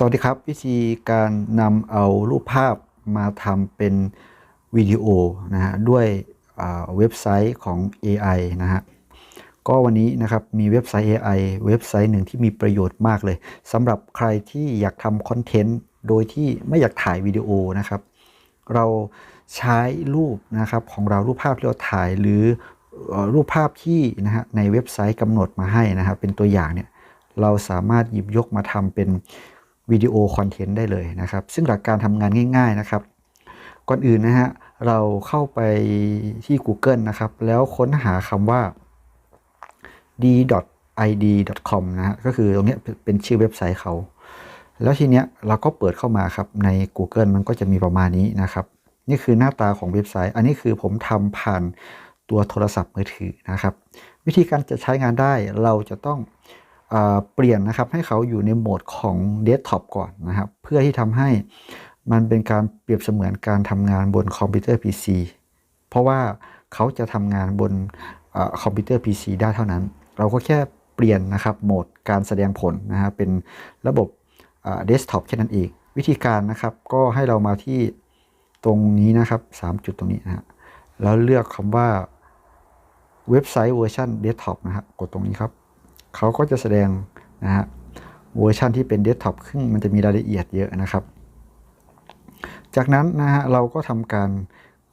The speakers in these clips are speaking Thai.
สวัสดีครับ วิธีการนำเอารูปภาพมาทำเป็นวิดีโอนะฮะด้วยเว็บไซต์ของ AI นะฮะก็วันนี้นะครับมีเว็บไซต์ AI เว็บไซต์หนึ่งที่มีประโยชน์มากเลยสำหรับใครที่อยากทำคอนเทนต์โดยที่ไม่อยากถ่ายวิดีโอนะครับ เราใช้รูปนะครับของเรารูปภาพที่เราถ่ายหรือเอ่อรูปภาพที่นะฮะในเว็บไซต์กำหนดมาให้นะครับเป็นตัวอย่างเนี่ยเราสามารถหยิบยกมาทำเป็น วิดีโอคอนเทนต์ได้เลยนะครับ ซึ่งหลักการทำงานง่าย ๆนะครับ ก่อนอื่นนะฮะเราเข้าไปที่ Google นะครับ แล้วค้นหาคำว่า d.id.com นะฮะก็คือตรงนี้เป็นชื่อเว็บไซต์เขา แล้วทีเนี้ยเราก็เปิดเข้ามาครับ ใน Google มันก็จะมีประมาณนี้นะครับ นี่คือหน้าตาของเว็บไซต์ อันนี้คือผมทำผ่านตัวโทรศัพท์มือถือนะครับ วิธีการจะใช้งานได้เราจะต้อง เปลี่ยนนะครับให้เขาอยู่ในโหมดของเดสก์ท็อปก่อนนะครับ เพื่อที่ทำให้มันเป็นการเปรียบเสมือนการทำงานบนคอมพิวเตอร์ PC เพราะว่าเขาจะทำงานบนอคอมพิวเตอร์ PC ได้เท่านั้น เราก็แค่เปลี่ยนนะครับโหมดการแสดงผลนะฮะเป็นระบบเดสก์ท็อปแค่นั้นเอง วิธีการนะครับก็ให้เรามาที่ตรงนี้นะครับ 3 จุดตรงนี้นะฮะแล้วเลือกคำว่าเว็บไซต์เวอร์ชันเดสก์ท็อปนะฮะกดตรงนี้ครับ เขาก็จะแสดงนะฮะเวอร์ชันที่เป็นเดสก์ท็อปซึ่งมันจะมีรายละเอียดเยอะนะครับ จากนั้นนะฮะเราก็ทำการ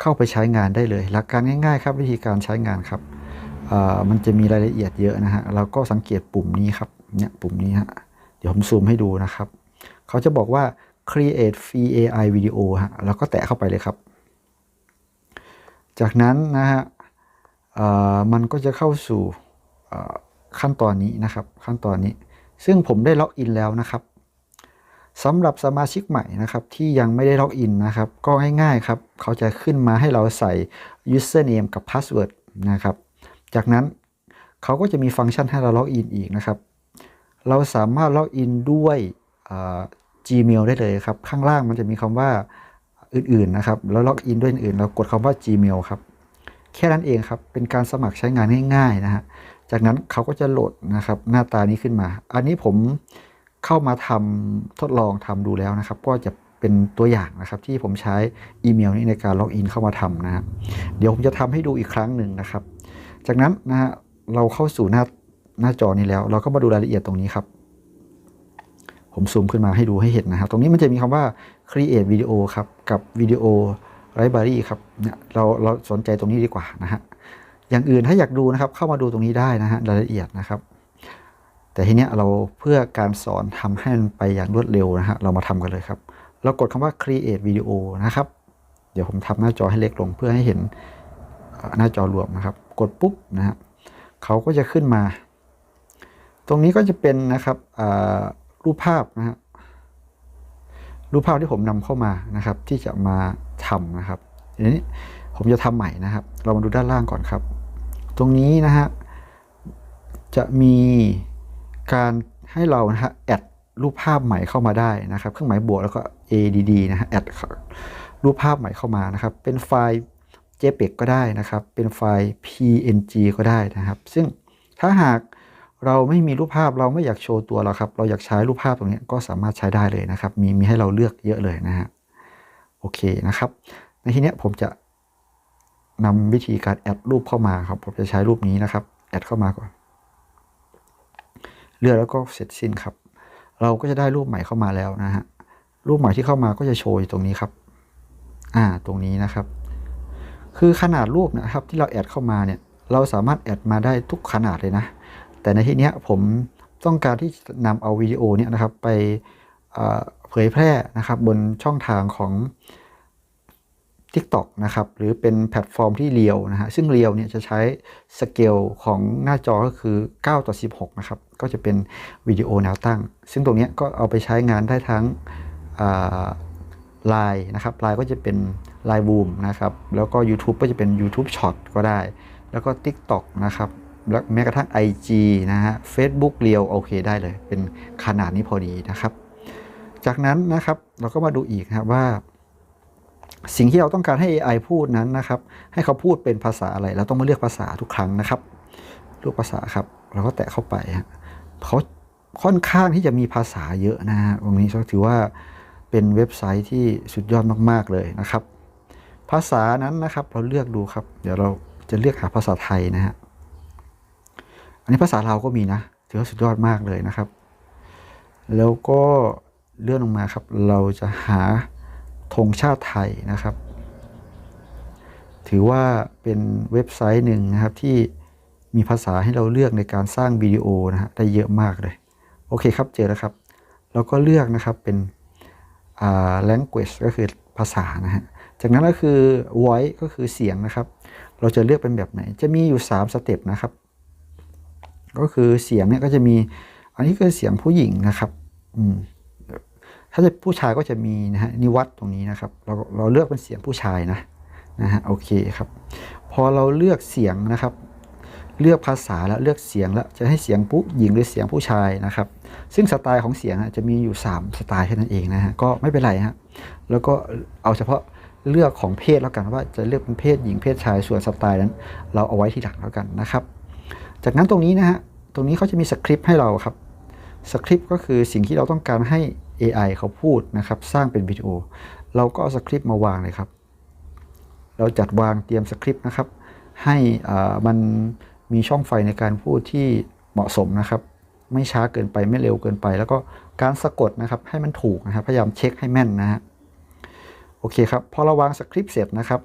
เข้าไปใช้งานได้เลย หลักการง่ายๆครับวิธีการใช้งานครับมันจะมีรายละเอียดเยอะนะฮะเราก็สังเกตปุ่มนี้ครับเนี่ยปุ่มนี้ฮะเดี๋ยวผมซูมให้ดูนะครับ เขาจะบอกว่า create free AI video ฮะเราก็แตะเข้าไปเลยครับ จากนั้นนะฮะมันก็จะเข้าสู่ ขั้นตอนนี้นะครับ ขั้นตอนนี้ ซึ่งผมได้ล็อกอินแล้วนะครับสำหรับสมาชิกใหม่นะครับ ที่ยังไม่ได้ล็อกอินนะครับ ก็ง่ายๆครับ เขาจะขึ้นมาให้เราใส่ username กับ password นะครับ จากนั้นเขาก็จะมีฟังก์ชันให้เราล็อกอินอีกนะครับ เราสามารถล็อกอินด้วย Gmail ได้เลยครับ ข้างล่างมันจะมีคำว่าอื่นๆนะครับ แล้วล็อกอินด้วยอื่น เรากดคำว่า Gmail ครับ แค่นั้นเองครับ เป็นการสมัครใช้งานง่ายๆนะฮะ จากนั้นเขาก็จะโหลดนะครับ หน้าตานี้ขึ้นมา อันนี้ผมเข้ามาทำทดลองทำดูแล้วนะครับ ก็จะเป็นตัวอย่างนะครับที่ผมใช้อีเมลนี้ในการล็อกอินเข้ามาทำนะฮะเดี๋ยวผมจะทำให้ดูอีกครั้งหนึ่งนะครับ จากนั้นนะฮะเราเข้าสู่หน้าหน้าจอนี้แล้ว เราก็มาดูรายละเอียดตรงนี้ครับ ผมซูมขึ้นมาให้ดูให้เห็นนะครับ ตรงนี้มันจะมีคำว่า create video ครับ กับวิดีโอ library ครับเนี่ยเราเราสนใจตรงนี้ดีกว่านะฮะ อย่างอื่นถ้าอยากดูนะครับ เข้ามาดูตรงนี้ได้นะฮะรายละเอียดนะครับ แต่ทีเนี้ยเราเพื่อการสอนทำให้มันไปอย่างรวดเร็วนะฮะเรามาทำกันเลยครับ เรากดคำว่า create video นะครับ เดี๋ยวผมทำหน้าจอให้เล็กลงเพื่อให้เห็นหน้าจอรวมนะครับ กดปุ๊บนะฮะเขาก็จะขึ้นมา ตรงนี้ก็จะเป็นนะครับรูปภาพนะฮะรูปภาพที่ผมนำเข้ามานะครับ ที่จะมาทำนะครับทีนี้ผมจะทำใหม่นะครับ เรามาดูด้านล่างก่อนครับ ตรงนี้นะฮะจะมีการให้เรานะฮะแอดรูปภาพใหม่เข้ามาได้นะครับ เครื่องหมายบวกแล้วก็ add นะฮะแอดรูปภาพใหม่เข้ามานะครับ เป็นไฟล์ JPEG ก็ได้นะครับ เป็นไฟล์ PNG ก็ได้นะครับ ซึ่งถ้าหากเราไม่มีรูปภาพเราไม่อยากโชว์ตัวเราครับ เราอยากใช้รูปภาพตรงนี้ก็สามารถใช้ได้เลยนะครับ มีมีให้เราเลือกเยอะเลยนะฮะโอเคนะครับ ในที่นี้ผมจะ นำวิธีการแอดรูปเข้ามาครับ ผมจะใช้รูปนี้นะครับ แอดเข้ามาก่อน เลือกแล้วก็เสร็จสิ้นครับ เราก็จะได้รูปใหม่เข้ามาแล้วนะฮะ รูปใหม่ที่เข้ามาก็จะโชว์อยู่ตรงนี้ครับ อ่า ตรงนี้นะครับ คือขนาดรูปนะครับที่เราแอดเข้ามาเนี่ย เราสามารถแอดมาได้ทุกขนาดเลยนะ แต่ในที่นี้ผมต้องการที่นำเอาวิดีโอเนี่ยนะครับไปเผยแพร่นะครับบนช่องทางของ TikTok นะครับหรือเป็นแพลตฟอร์มที่เรียวนะฮะซึ่งเรียวเนี่ยจะใช้สเกลของหน้าจอก็คือ 9 ต่อ 16 นะครับ ก็จะเป็นวิดีโอแนวตั้ง ซึ่งตรงนี้ก็เอาไปใช้งานได้ทั้งไลน์นะครับไลน์ก็จะเป็น Line Boom นะครับแล้วก็ YouTube ก็จะเป็น YouTube Short ก็ได้ แล้วก็ TikTok นะครับแล้วแม้กระทั่ง IG นะฮะ Facebook เรียวโอเคได้เลย เป็นขนาดนี้พอดีนะครับ จากนั้นนะครับเราก็มาดูอีกนะครับว่า สิ่งที่เราต้องการให้ AI พูดนั้นนะครับ ให้เขาพูดเป็นภาษาอะไร เราต้องมาเลือกภาษาทุกครั้งนะครับเลือกภาษาครับ เราก็แตะเข้าไปฮะเขาค่อนข้างที่จะมีภาษาเยอะนะฮะตรงนี้ถือว่าเป็นเว็บไซต์ที่สุดยอดมาก ๆ เลยนะครับ ภาษานั้นนะครับ เราเลือกดูครับ เดี๋ยวเราจะเลือกหาภาษาไทยนะฮะอันนี้ภาษาเราวก็มีนะ ถือว่าสุดยอดมากเลยนะครับ แล้วก็เลื่อนลงมาครับ เราจะหา ธงชาติไทยนะครับ ถือว่าเป็นเว็บไซต์หนึ่งนะครับที่มีภาษาให้เราเลือกในการสร้างวิดีโอนะฮะได้เยอะมากเลย โอเคครับเจอแล้วครับ เราก็เลือกนะครับเป็น language ก็คือภาษานะฮะจากนั้นก็คือ voice ก็คือเสียงนะครับ เราจะเลือกเป็นแบบไหน จะมีอยู่ 3 สเต็ปนะครับ ก็คือเสียงเนี่ยก็จะมี อันนี้คือเสียงผู้หญิงนะครับ อืม ถ้าจะผู้ชายก็จะมีนะฮะนิวัตตรงนี้นะครับ เราเราเลือกเป็นเสียงผู้ชายนะนะฮะโอเคครับ พอเราเลือกเสียงนะครับ เลือกภาษาแล้วเลือกเสียงแล้วจะให้เสียงผู้หญิงหรือเสียงผู้ชายนะครับ ซึ่งสไตล์ของเสียงจะมีอยู่ 3 สไตล์แค่นั้นเองนะฮะก็ไม่เป็นไรฮะแล้วก็เอาเฉพาะเลือกของเพศแล้วกันว่าจะเลือกเป็นเพศหญิงเพศชายส่วนสไตล์นั้น เราเอาไว้ทีหลังแล้วกันนะครับ จากนั้นตรงนี้นะฮะตรงนี้เขาจะมีสคริปต์ให้เราครับสคริปต์ก็คือสิ่งที่เราต้องการให้ AI เขาพูดนะครับ สร้างเป็นวิดีโอ เราก็เอาสคริปต์มาวางเลยครับ เราจัดวางเตรียมสคริปต์นะครับ ให้มันมีช่องไฟในการพูดที่เหมาะสมนะครับ ไม่ช้าเกินไปไม่เร็วเกินไป แล้วก็การสะกดนะครับให้มันถูกนะครับ พยายามเช็คให้แม่นนะฮะโอเคครับพอเราวางสคริปต์เสร็จนะครับ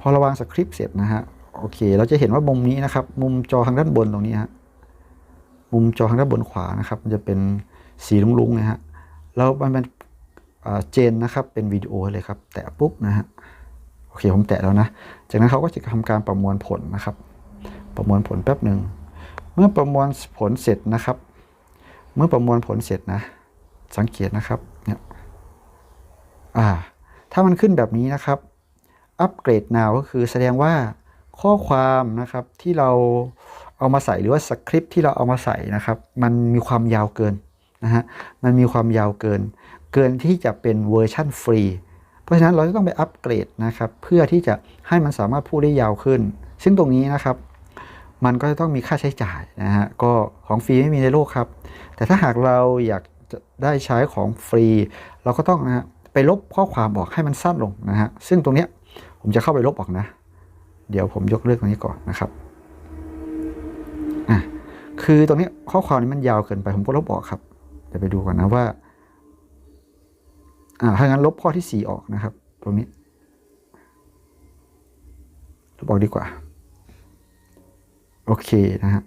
พอเราวางสคริปต์เสร็จนะฮะโอเค เราจะเห็นว่ามุมนี้นะครับ มุมจอทางด้านบนตรงนี้ฮะมุมจอทางด้านบนขวานะครับ มันจะเป็น สีลุงๆนะฮะแล้วมันเป็นเจนนะครับเป็นวิดีโอเลยครับ แตะปุ๊บนะฮะโอเคผมแตะแล้วนะ จากนั้นเขาก็จะทำการประมวลผลนะครับ ประมวลผลแป๊บหนึ่งเมื่อประมวลผลเสร็จนะครับ เมื่อประมวลผลเสร็จนะ สังเกตนะครับเนี่ยอ่าถ้ามันขึ้นแบบนี้นะครับอัปเกรด now ก็คือแสดงว่าข้อความนะครับที่เราเอามาใส่หรือว่าสคริปที่เราเอามาใส่นะครับ มันมีความยาวเกิน นะฮะมันมีความยาวเกิน เกินที่จะเป็นเวอร์ชั่นฟรี เพราะฉะนั้นเราจะต้องไปอัปเกรดนะครับเพื่อที่จะให้มันสามารถพูดได้ยาวขึ้น ซึ่งตรงนี้นะครับ มันก็จะต้องมีค่าใช้จ่ายนะฮะก็ของฟรีไม่มีในโลกครับ แต่ถ้าหากเราอยากจะได้ใช้ของฟรี เราก็ต้องนะฮะไปลบข้อความออกให้มันสั้นลงนะฮะซึ่งตรงเนี้ยผมจะเข้าไปลบออกนะ เดี๋ยวผมยกเลิกตรงนี้ก่อนนะครับอะคือตรงนี้ข้อความนี้มันยาวเกินไปผมก็ลบออกครับ เดี๋ยวไปดูก่อนนะว่า อ่าถ้างั้นลบข้อที่ 4 ออกนะครับ ตรงนี้ลบออกดีกว่า โอเคนะฮะ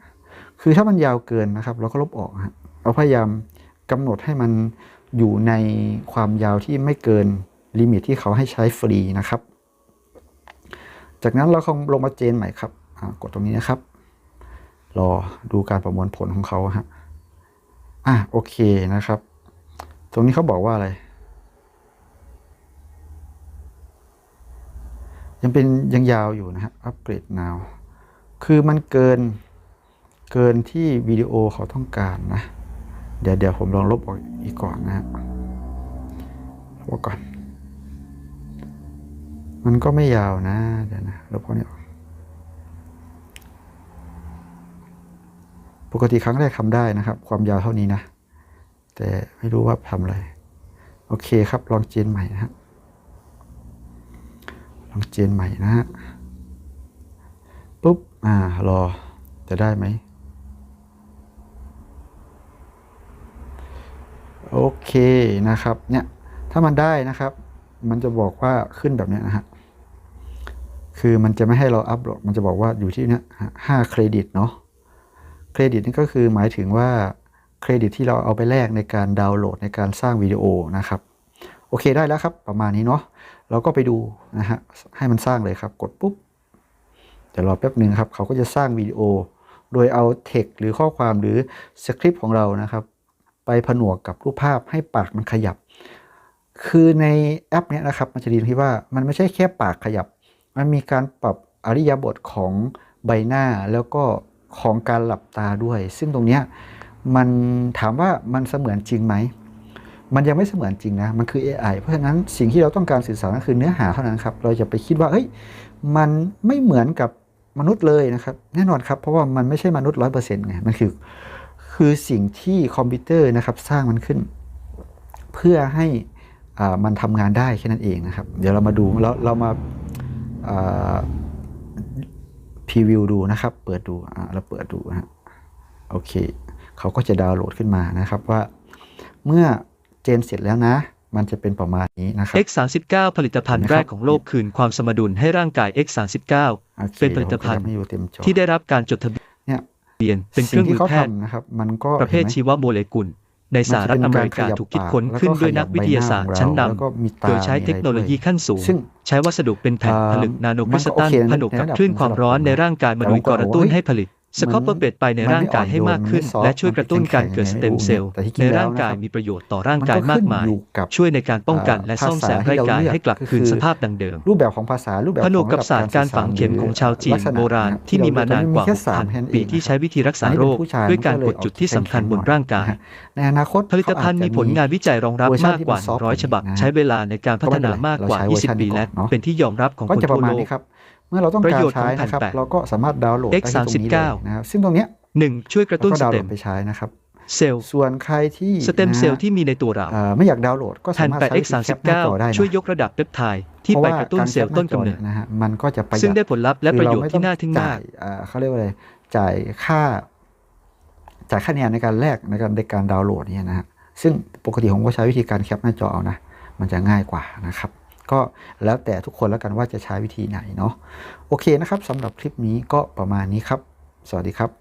คือถ้ามันยาวเกินนะครับ เราก็ลบออกฮะเราพยายามกำหนดให้มันอยู่ในความยาวที่ไม่เกินลิมิตที่เขาให้ใช้ฟรีนะครับ จากนั้นเราคงลงมาเจนใหม่ครับ กดตรงนี้นะครับ รอดูการประมวลผลของเขาฮะ อะโอเคนะครับ ตรงนี้เขาบอกว่าอะไร ยังเป็นยังยาวอยู่นะฮะอัปเกรด now คือมันเกินเกินที่วิดีโอเขาต้องการนะ เดี๋ยวเดี๋ยวผมลองลบออกอีกก่อนนะฮะลบออกก่อน มันก็ไม่ยาวนะ เดี๋ยวนะลบพวกนี้ออก ปกติครั้งแรกทำได้นะครับ ความยาวเท่านี้นะ แต่ไม่รู้ว่าทำอะไร โอเคครับ ลองเจนใหม่นะฮะลองเจนใหม่นะฮะปุ๊บ อ่า รอ จะได้ไหม โอเคนะครับ เนี่ย ถ้ามันได้นะครับ มันจะบอกว่าขึ้นแบบนี้นะฮะ คือมันจะไม่ให้เราอัพโหลดมันจะบอกว่าอยู่ที่เนี้ยห้าเครดิตเนาะ เครดิตนี่ก็คือหมายถึงว่าเครดิตที่เราเอาไปแลกในการดาวน์โหลดในการสร้างวิดีโอนะครับ โอเคได้แล้วครับ ประมาณนี้เนาะเราก็ไปดูนะฮะให้มันสร้างเลยครับกดปุ๊บเดี๋ยวรอแป๊บหนึ่งครับ เขาก็จะสร้างวิดีโอ โดยเอาเทคหรือข้อความหรือสคริปต์ของเรานะครับ ไปผนวกกับรูปภาพให้ปากมันขยับ คือในแอปเนี้ยนะครับ มันจะดีตรงที่ว่ามันไม่ใช่แค่ปากขยับ มันมีการปรับอริยบทของใบหน้าแล้วก็ ของการหลับตาด้วย ซึ่งตรงเนี้ยมันถามว่ามันเสมือนจริงไหม มันยังไม่เสมือนจริงนะ มันคือ AI เพราะฉะนั้นสิ่งที่เราต้องการสื่อสารก็คือเนื้อหาเท่านั้นครับ เราจะไปคิดว่าเฮ้ยมันไม่เหมือนกับมนุษย์เลยนะครับ แน่นอนครับ เพราะว่ามันไม่ใช่มนุษย์ร้อยเปอร์เซ็นต์ไงมันคือคือสิ่งที่คอมพิวเตอร์นะครับสร้างมันขึ้น เพื่อให้อ่ามันทำงานได้แค่นั้นเองนะครับ เดี๋ยวเรามาดูแล้วเรามา พรีวิวดูนะครับ เปิดดูอ่าเราเปิดดูนะฮะโอเคเขาก็จะดาวน์โหลดขึ้นมานะครับว่า เมื่อเจนเสร็จแล้วนะ มันจะเป็นประมาณนี้นะครับ X39 ผลิตภัณฑ์เห็นไหมแรครับกของโลกคืนความสมดุลให้ร่างกาย X39 โอคเป็นผลิตภัณฑ์ผมก็ทำให้อยู่เต็มจอที่ได้รับการจดทะเบีเนี่ยยนเป็นเครื่องมือสิ่ที่เขาแพทย์ทำนะครับ มันก็ประเภทห็นไหมชีวโมเลกุล ในสหรัฐอเมริกาถูกคิดค้นขึ้นด้วยนักวิทยาศาสตร์ชั้นนแล้วก็มีตาำโดยใช้เทคโนโลยีขั้นสูงซึ่งใช้วัสดุเป็นแผ่นเอ่อผลึกนาโนคริสตัลมันก็โอเคนะผนวกกับในระดับคลื่นความร้อนสำหรับผมในร่างกายมาแต่โดผยมก็กระตุ้นบอกว่าให้ผลิต สกอปเปอร์เบตไปในร่างกายให้มากขึ้นมันไม่อ่อนโยนและช่วยกระตุ้นการเกิดสมันไม่เต็มเซลล์แต่ที่จริในงแล้วร่างกายนะครับมีประโยชน์ต่อร่างกายมากมายนขึ้นอยู่กับช่วยในการป้องกันและอ่าซ่อมแซมภาษาร่างกายที่เราเลือกให้กลับก็คืนคือสภาพดังเดิม รูปแบบของภาษารูปแบบผนวกกับของศาสตร์การฝังเข็มของชาวจีนลักษณะโบราณะคบที่มีมานานกว่าเร6,000แค่3ปีที่ใช้วิธีรักษาโรค ด้วยการกดจุดที่สำคัญบนร่างกาย ในอนาคตผลิตภัณฑ์มีผลงานวิจัยรองรับเวอร์ชันมากกว่าที่มัน soft 100 ฉบับนะฮะใช้เวลาในการพัฒนามากกว่าเราใช้เวอร์ชัน20 ปีนี้ก่อนและเนอะเป็นที่ยอมรับของก็คนจะปทั่ระวมาณโลกนี้ครับ เมื่อเราต้องประการโยชน์ใช้ของแผ่นนะครับแปะเราก็สามารถดาวน์โหลดได้ที่ตรงนี้เลย X39 นะครับซึ่งตรงเนี้ย 1. ช่วยกระเราตุ้นก็สดาวน์โหลเต็มดไปใช้นะครับเซลล์ส่วนใครที่สเต็มเซลล์นะที่มีในตัวเราเอ่อไม่อยากดาวน์โหลดก็แผ่สานมารถแปะใช้วิธีแคปหน้าจอได้ X39 นะช่วยยกระดับเปปไทด์ที่ไปกระตุ้นเซลล์ต้นกำเนิดนะฮะมันก็จะประหยัดซึ่งได้ผลลัพธ์และคือประเราโยชน์ไม่ที่น่าทึ่งจ่มากยอ่าเขาเรียกว่าอะไรจ่ายค่าจ่ายค่าแนนในการแลกในการในการดาวน์โหลดเนี่ยนะฮะซึ่งปกติผมก็ใช้วิธีการแคปหน้าจอเอานะมันจะง่ายกว่านะครับ ก็แล้วแต่ทุกคนแล้วกันว่าจะใช้วิธีไหนเนาะโอเคนะครับสำหรับคลิปนี้ก็ประมาณนี้ครับ สวัสดีครับ